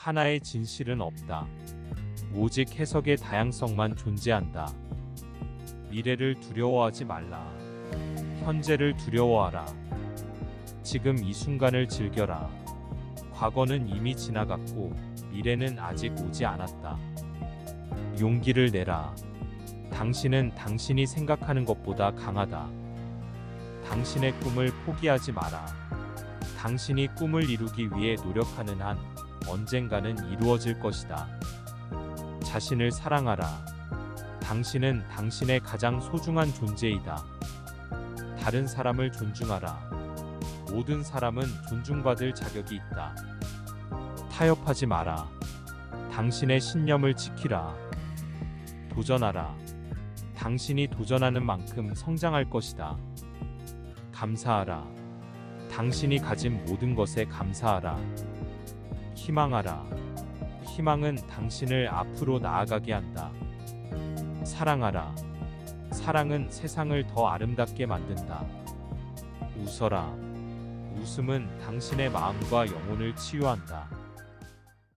하나의 진실은 없다. 오직 해석의 다양성만 존재한다. 미래를 두려워하지 말라. 현재를 두려워하라. 지금 이 순간을 즐겨라. 과거는 이미 지나갔고 미래는 아직 오지 않았다. 용기를 내라. 당신은 당신이 생각하는 것보다 강하다. 당신의 꿈을 포기하지 마라. 당신이 꿈을 이루기 위해 노력하는 한 언젠가는 이루어질 것이다. 자신을 사랑하라. 당신은 당신의 가장 소중한 존재이다. 다른 사람을 존중하라. 모든 사람은 존중받을 자격이 있다. 타협하지 마라. 당신의 신념을 지키라. 도전하라. 당신이 도전하는 만큼 성장할 것이다. 감사하라. 당신이 가진 모든 것에 감사하라. 희망하라. 희망은 당신을 앞으로 나아가게 한다. 사랑하라. 사랑은 세상을 더 아름답게 만든다. 웃어라. 웃음은 당신의 마음과 영혼을 치유한다.